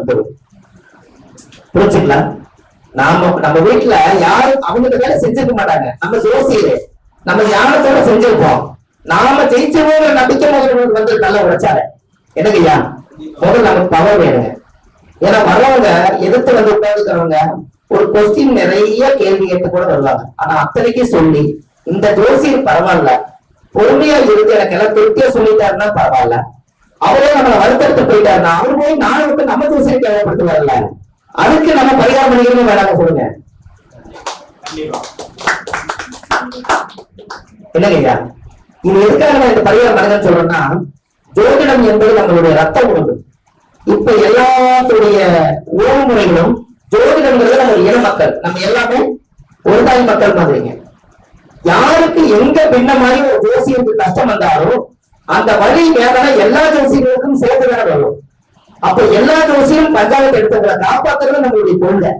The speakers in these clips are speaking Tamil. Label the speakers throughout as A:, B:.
A: வந்துடும் புரிஞ்சுக்கலாம் நாம நம்ம வீட்டுல யாரும் அவங்க வேலை செஞ்சிருக்க மாட்டாங்க. நம்ம ஜோசியரு நம்ம ஞானத்தோட செஞ்சிருப்போம். நாம ஜெயிச்சிருவோங்கிற நம்பிக்கை முதல்வர் வந்து நல்லா உழைச்சாரு என்னங்கய்யா முதல்ல நமக்கு பவர் வேணுங்க. ஏன்னா வர்றவங்க எதிர்த்து வந்து உட்காந்துக்கிறவங்க ஒரு கொஸ்டின் நிறைய கேள்வி கேட்டு கூட வருவாங்க. ஆனா அத்தனைக்கும் சொல்லி இந்த ஜோசியர் பரவாயில்ல. பொறுமையா இருந்து எனக்கு எல்லாம் திருப்தியா சொல்லிட்டாருன்னா பரவாயில்ல. அவரே நம்மளை வருத்தெடுத்து போயிட்டாருன்னா அவர் போய் நாளை விட்டு நம்ம தோசை தேவைப்படுத்து வரல அதுக்கு நம்ம பரிகாரம் பண்ணிக்கணும் வேணாங்க சொல்லுங்க? என்னங்க இது எதுக்காக நான் இந்த பரிகாரம் பண்ணுங்கன்னு சொல்றேன்னா ஜோதிடம் என்பது நம்மளுடைய ரத்த உணவு இப்ப எல்லாத்துடைய உணவு முறைகளும் ஜோதிடங்கிறது நம்ம இன மக்கள். நம்ம எல்லாமே ஒரு தாய் மக்கள் மாதிரிங்க. யாருக்கு எங்க பின்ன மாதிரி ஒரு ஜோசியத்துக்கு கஷ்டம் வந்தாலும் அந்த வழி வேதனை எல்லா ஜோசியர்களுக்கும் சேர்த்து வேற வரும். அப்ப எல்லா ஜோசியும் பஞ்சாயத்து எடுத்தவங்களை காப்பாத்துறது நம்மளுடைய கொள்கை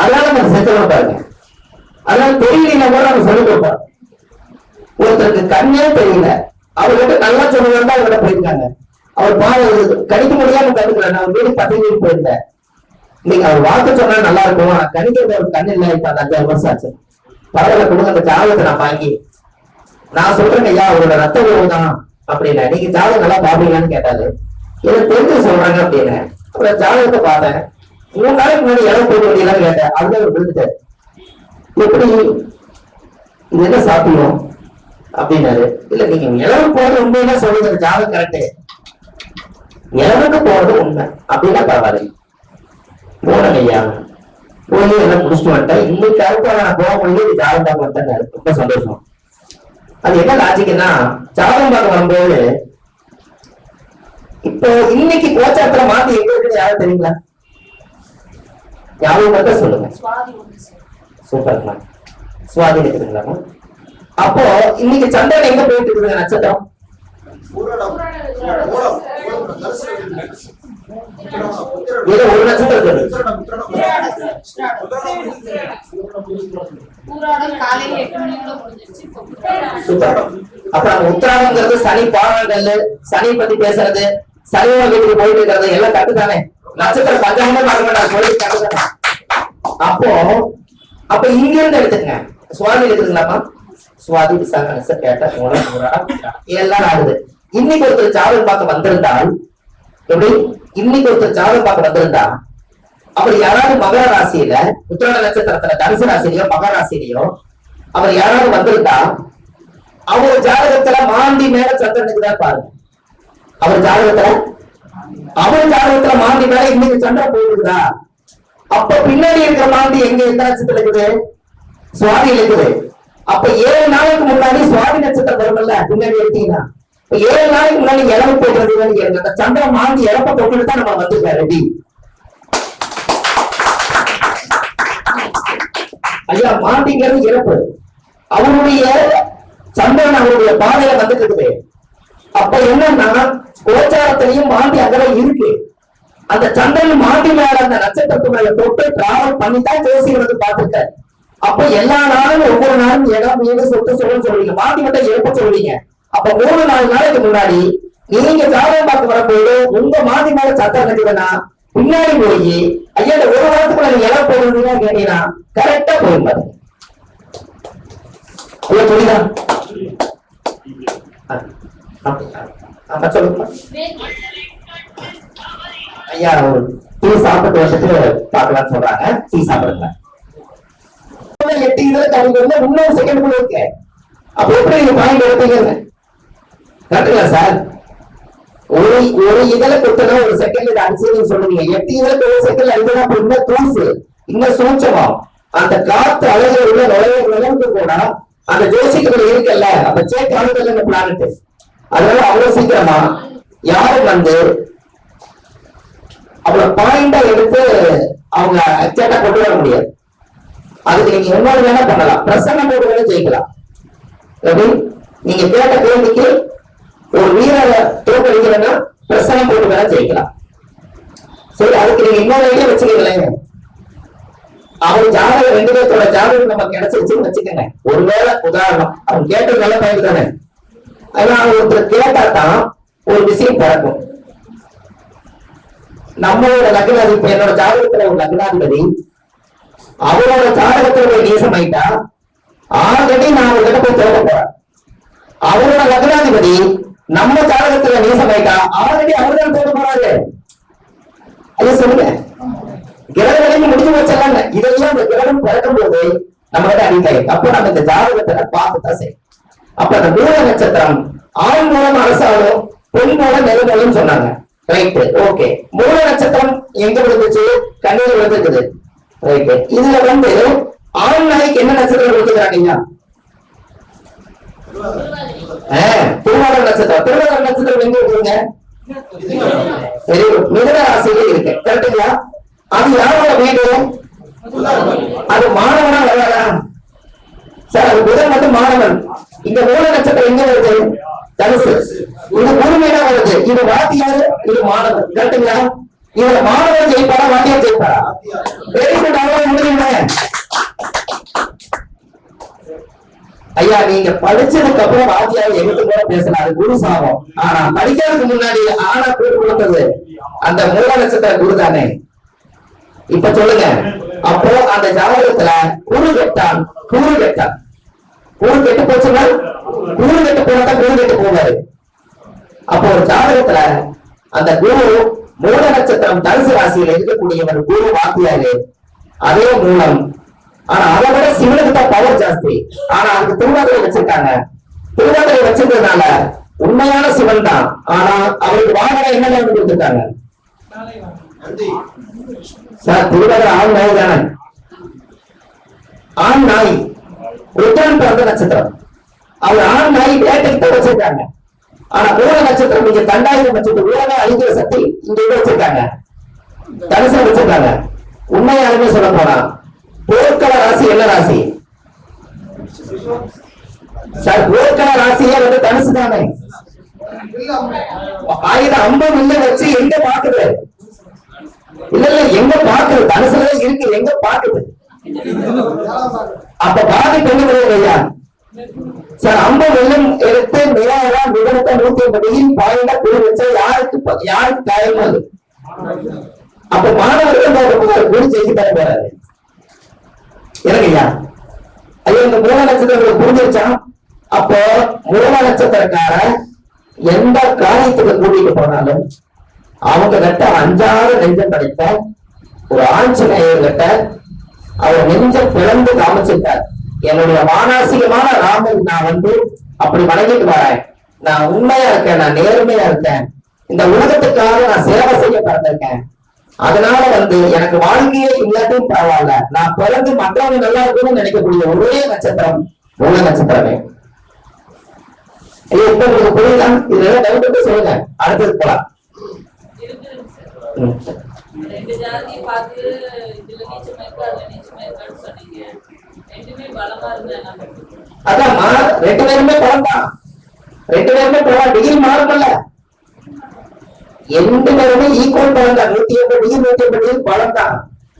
A: அதனால நம்ம செஞ்சவங்க பாருங்க. அதனால தெரியலீங்க கூட நம்ம சொல்லி கொடுப்போம். ஒருத்தருக்கு கண்ணே தெரியல. அவர்கிட்ட நல்லா சொல்லுவாங்க அவர்கிட்ட போயிருக்காங்க. அவர் பாவம் கணிக்க முடியாம கண்டுக்கல நான் வீடு பத்து வீடு போயிருந்தேன். நீங்க அவர் வாக்கு சொன்னா நல்லா இருக்கும். ஆனா கணிக்கிறது அவர் கண் இல்லை இப்ப அந்த அஞ்சாறு வருஷம் ஆச்சு. பரவாயில்ல கொடுங்க அந்த ஜாதகத்தை நான் வாங்கி. நான் சொல்றேன் ஐயா அவரோட ரத்த உறவு தான் அப்படின்னா நீங்க ஜாதகம் நல்லா பாப்பீங்களான்னு கேட்டாரு எனக்கு தெரிஞ்சு சொல்றாங்க அப்படின்னு அப்புறம் ஜாதகத்தை பார்த்தேன். மூணு நாளைக்கு முன்னாடி இடம் போட்டு வேண்டியெல்லாம் கேட்டேன். அதுல அவர் விழுந்துட்டாரு. எப்படி இது என்ன சாப்பிடும் அப்படின்னாரு. இல்ல நீங்க நிலவு போறது உண்மையா சொல்லுங்க ஜாதகம் கரெக்டு நிலவுக்கு போறது உண்மை. அப்படின்னா பரவாயில்ல. போனேன் ஐயா. போய் எல்லாம் முடிச்சுட்டு வந்துட்டேன். இன்னைக்கு அடுத்த நான் போக முடியல ஜாதகம் வந்தேன் ரொம்ப சந்தோஷம். அது என்ன லாஜிக்னா ஜாதகம் பார்க்க வரும்போது இப்போ இன்னைக்கு கோச்சாரத்துல மாத்தி எங்க இருக்குன்னு யாரும் தெரியுங்களா? ஞாபகம் மட்டும் சொல்லுங்க. சூப்பர்மா சுவாதி இருக்குதுங்களாமா அப்போ இன்னைக்கு சந்திரன் எங்க போயிட்டு இருக்குதுங்க நட்சத்திரம்? ஏதோ ஒரு நட்சத்திரம். சூப்பர். அப்புறம் நம்ம சனி பாடல்கள் சனி பத்தி பேசுறது சனி வீட்டுக்கு போயிட்டு இருக்கிறது எல்லாம் கட்டுதானே? நட்சத்திர பஞ்சமே பார்க்க மாட்டாங்க கோயில் அப்போ அப்ப இங்க இருந்து எடுத்துக்கங்க. சுவாதி எடுத்துக்கலாமா? சுவாதி விசாக நட்சத்திரம் கேட்ட மூலம் எல்லாம் ஆகுது. இன்னைக்கு ஒருத்தர் ஜாதகம் பார்க்க வந்திருந்தால் எப்படி? இன்னைக்கு ஒருத்தர் ஜாதகம் பார்க்க வந்திருந்தா அவர் யாராவது மகர ராசியில உத்திராட நட்சத்திரத்துல தனுசு ராசிலையோ மகர ராசியிலயோ அவர் யாராவது வந்திருந்தா அவர் ஜாதகத்துல மாந்தி மேல சந்திரனுக்கு தான் பாருங்க. அவர் ஜாதகத்துல அவர் ஜாதகத்துல மாந்தி மேல இன்னைக்கு சந்திரன் போயிருக்குதா அப்ப பின்னாடி இருக்கிற மாந்தி எங்க எந்த நட்சத்திரம் இருக்குது? சுவாதி இருக்குது. அப்ப ஏழு நாளைக்கு முன்னாடி சுவாதி நட்சத்திரம் வரும்ல பின்னாடி எடுத்தீங்கன்னா. ஏழு நாளைக்கு முன்னாடி இழப்பு போடுறது கேளுங்க. அந்த சந்திரன் மாந்தி இழப்ப தொட்டுட்டு தான் நம்ம வந்திருக்காரு ரெடி. ஐயா மாண்டிங்கிறது இறப்பு. அவருடைய சந்திரன் அவருடைய பாதையில வந்துட்டு அப்ப என்னன்னா கோச்சாரத்திலையும் மாண்டி அங்கதான் இருக்கு. அந்த சந்திரன் மாண்டி மேல அந்த நட்சத்திரத்து மேல தொட்டு டிராவல் பண்ணி தான் ஜோசியர் வந்து பார்த்துக்க அப்ப எல்லா நாளும் ஒவ்வொரு நாளும் இடம் வீடு சொத்து சொல்லுன்னு சொல்றீங்க. மாண்டி மட்டும் எழுப்ப சொல்றீங்க. அப்ப மூணு நாலு நாளைக்கு முன்னாடி நீங்க ஜாதகம் பார்க்க வரும்போது உங்க மாண்டி மேல சத்தம் கட்டிடுனா பின்னாடி போய் ஐயா இந்த ஒரு வாரத்துக்குள்ள நீங்க இடம் போடுறீங்க கேட்டீங்கன்னா கரெக்டா போயிருந்தாரு ஐயா புரியுதா ஆ, சொல்லுங்க. ஐயா ஒரு டீ சாப்பிட்டு வந்துட்டு பார்க்கலாம்னு சொல்றாங்க. டீ சாப்பிடுங்க. எட்டு இதுல கவுண்ட் இன்னொரு செகண்ட் கூட இருக்கு. அப்ப எப்படி நீங்க பாயிண்ட் எடுப்பீங்க கரெக்டுங்களா சார்? ஒரு ஒரு இதுல கொடுத்தனா ஒரு செகண்ட் இது அடிச்சு நீங்க சொல்லுவீங்க எட்டு இதுல ஒரு செகண்ட் அடிச்சா இன்னும் தூசு? இன்னும் சூட்சமம்? அந்த காத்து அழகு உள்ள நுழைய அளவுக்கு கூட அந்த ஜோசிகள் இருக்குல்ல அந்த சேக் அணுகல் இந்த பிளானட் அதனால அவ்வளவு சீக்கிரமா யாரும் வந்து அவங்கள பாயிண்டா எடுத்து அவங்க அச்சேட்டா கொண்டு வர முடியாது. அதுக்கு நீங்க இன்னொரு வேணா பண்ணலாம். பிரசன்னம் போட்டு வேணா ஜெயிக்கலாம். எப்படி? நீங்க கேட்ட கேள்விக்கு ஒரு வீரரை தோற்கடிக்கிறேன்னா பிரசனம் போட்டு வேணா ஜெயிக்கலாம். சரி அதுக்கு நீங்க இன்னொரு ஐடியா வச்சுக்கீங்களேன். அவங்க ஜாதகம் ரெண்டு பேர்த்தோட ஜாதகம் நம்ம கிடைச்சிருச்சுன்னு வச்சுக்கோங்க. ஒருவேளை உதாரணம் அவங்க கேட்டது நல்ல பயிர் தானே? அதனால ஒருத்தர் கேட்டா தான் ஒரு விஷயம் பிறக்கும் நம்மளோட லக்னாதி இப்ப என்னோட ஜாதகத்துல ஒரு லக்னாதிபதி அவரோட ஜாதகத்துல போய் நீசமாயிட்டா ஆல்ரெடி நான் அவர்கிட்ட போய் தேட போறேன். அவரோட லக்னாதிபதி நம்ம ஜாதகத்துல நீசமாயிட்டா ஆல்ரெடி அவர்தான் தேட போறாரு. அது சொல்லுங்க. இந்த கிரகம் பிறக்கும் போது நம்ம கிட்ட அடிக்கலை அப்ப நம்ம இந்த ஜாதகத்தை பார்த்து தான் செய்யும் அப்ப அந்த மூல நட்சத்திரம் ஆண் மூலம் அரசாலும் பெண் மூலம் நெருங்கலும் சொன்னாங்க. ரைட் ஓகே மூல நட்சத்திரம் எங்க விழுந்துச்சு? கண்ணில் விழுந்துருக்குது. ரைட் இதுல வந்து ஆண் நாய்க்கு என்ன நட்சத்திரம் விழுந்துக்கிறாங்க திருவாரூர் நட்சத்திரம். திருவாரூர் நட்சத்திரம் எங்க இருக்குங்க மிதன ராசியில இருக்கு. கரெக்டுங்களா அது யாரோட வீடு அது மாணவனா வராதா சார் அது புதன் மட்டும் மாணவன். இந்த மூல நட்சத்திரம் எங்க வருது? தனுசு. இது குருமீனா வருது. இது வாத்தியார் இது மாணவன். கரெக்டுங்களா இதுல மாணவன் ஜெயிப்பாரா வாத்தியார் ஜெயிப்பாரா? வெரி குட் அவங்க முடியுங்க ஐயா நீங்க படிச்சதுக்கு அப்புறம் வாத்தியார் எங்கிட்ட கூட பேசலாம் அது குரு சாபம். ஆனா படிக்கிறதுக்கு முன்னாடி ஆனா பேர் கொடுத்தது. அந்த மூல நட்சத்திர குரு தானே. இப்ப சொல்லுங்க. அப்போ அந்த ஜாதகத்துல குரு கெட்டான் குரு கெட்டான். கூழ் கெட்டு போச்சுன்னா குரு கெட்டு போனா கூழ் கெட்டு போவாரு. அப்போ ஒரு ஜாதகத்துல அந்த குரு மூல நட்சத்திரம் தனுசு ராசியில இருக்கக்கூடியவர் குரு வாத்தியாரு. அதே மூலம். ஆனா அதை விட சிவனுக்கு தான் பவர் ஜாஸ்தி. ஆனா அதுக்கு திருவாதிரை வச்சிருக்காங்க. திருவாதிரை வச்சிருந்ததுனால உண்மையான சிவன் தான். ஆனா அவருக்கு வாகனம் என்ன கொடுத்துருக்காங்க சார் திருவாதிரை ஆண் நாய் தானே? ஆண் நாய். ரிட்டர்ன் பிறந்த நட்சத்திரம். அவர் ஆண் நாய் வேட்டைக்கு தான் வச்சிருக்காங்க. ஆனா மூல நட்சத்திரம் இங்க தண்டாயிர நட்சத்திரம் உலக அழிக்கிற சக்தி இங்க இங்க வச்சிருக்காங்க? தனுசு வச்சிருக்காங்க. உண்மையாலுமே சொல்ல போனா போர்க்கள ராசி என்ன ராசி? சார் போர்க்கள ராசியே வந்து தனுசு தானே? ஆயுதம் அம்பம் இல்ல வச்சு எங்க பாக்குது? இல்ல இல்ல எங்க பாக்குது? தனுசுல இருக்கு எங்க பாக்குது? அப்ப பாதிப்பு என்ன கிடையாது சார் அம்ப வெள்ளம் எடுத்து நிலாவா மிதனத்தை நூத்தி ஐம்படியில் பாயிண்டா குழு வச்சா யாருக்கு யாருக்கு காயம் அது? அப்ப மாணவர்கள் ஒரு செய்து தர போறாரு. எனக்கு ஐயா இந்த மூல நட்சத்திரங்களை புரிஞ்சிருச்சான் அப்போ மூல நட்சத்திரக்கார எந்த காரியத்துக்கு கூட்டிட்டு போனாலும் அவங்க கிட்ட அஞ்சாறு நெஞ்சம் படைத்த ஒரு ஆஞ்சநேயர் கிட்ட அவர் நெஞ்ச பிளந்து காமிச்சிருக்கார். என்னுடைய மானாசிகமான ராமன் நான் வந்து அப்படி வணங்கிட்டு வரேன் நான் உண்மையா இருக்கேன் நான் நேர்மையா இருக்கேன். இந்த உலகத்துக்காக நான் சேவை செய்ய பிறந்திருக்கேன். அதனால வந்து எனக்கு வாழ்க்கையே இல்லாட்டும் பரவாயில்ல. நான் பிறந்து மற்றவங்க நல்லா இருக்கணும்னு நினைக்கக்கூடிய ஒரே நட்சத்திரம் மூல நட்சத்திரமே. ஐயோ இப்ப உங்களுக்கு புரியுதா? இதுல டவுட் சொல்லுங்க. அடுத்தது போலாம்.
B: ரெண்டு ஜாதி பார்த்து இதுல நீச்சமா இருக்கு அதுல நீச்சமா இருக்கான்னு சொன்னீங்க. ரெண்டுமே பலமா இருந்தா என்ன
A: அதான் ரெண்டு பேருமே பலம்தான் ரெண்டு பேருமே பலம் டிகிரி மாறுமல்ல ரெண்டு பேருமே ஈக்குவல் பலம் தான் நூத்தி எண்பது டிகிரி நூத்தி எண்பது டிகிரி பலம் தான்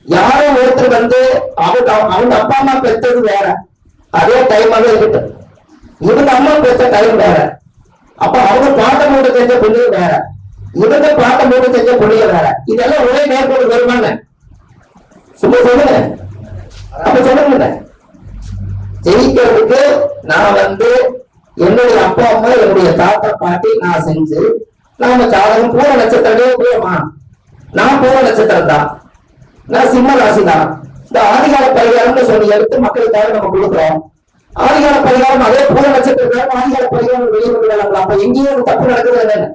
A: யாரோ ஒருத்தர் வந்து அவங்க அவங்க அப்பா அம்மா பெற்றது வேற. அதே டைமாவே இருக்கட்டும். இவங்க அம்மா பெற்ற டைம் வேற. அப்ப அவங்க பாட்டம் போட்டு தெரிஞ்ச பொண்ணு வேற. இவங்க பாட்டம் போட்டு செஞ்ச பொண்ணு வேற. இதெல்லாம் ஒரே நேர்கோடு வருமாங்க சும்மா சொல்லுங்க. அப்ப சொல்லுங்க. ஜெயிக்கிறதுக்கு நான் வந்து என்னுடைய அப்பா அம்மா என்னுடைய தாத்தா பாட்டி நான் செஞ்சு நாம ஜாதகம் பூர நட்சத்திரமே பூரமா நான் பூர நட்சத்திரம் தான். நான் சிம்ம ராசி தான். இந்த ஆதிகால பரிகாரம்னு சொல்லி எடுத்து மக்களுக்காக நம்ம கொடுக்குறோம். ஆதிகால பரிகாரம் அதே பூர நட்சத்திரம் ஆதிகால பரிகாரம் வெளியே கொண்டு வராங்களா அப்ப எங்கேயும் ஒரு தப்பு நடக்குது என்ன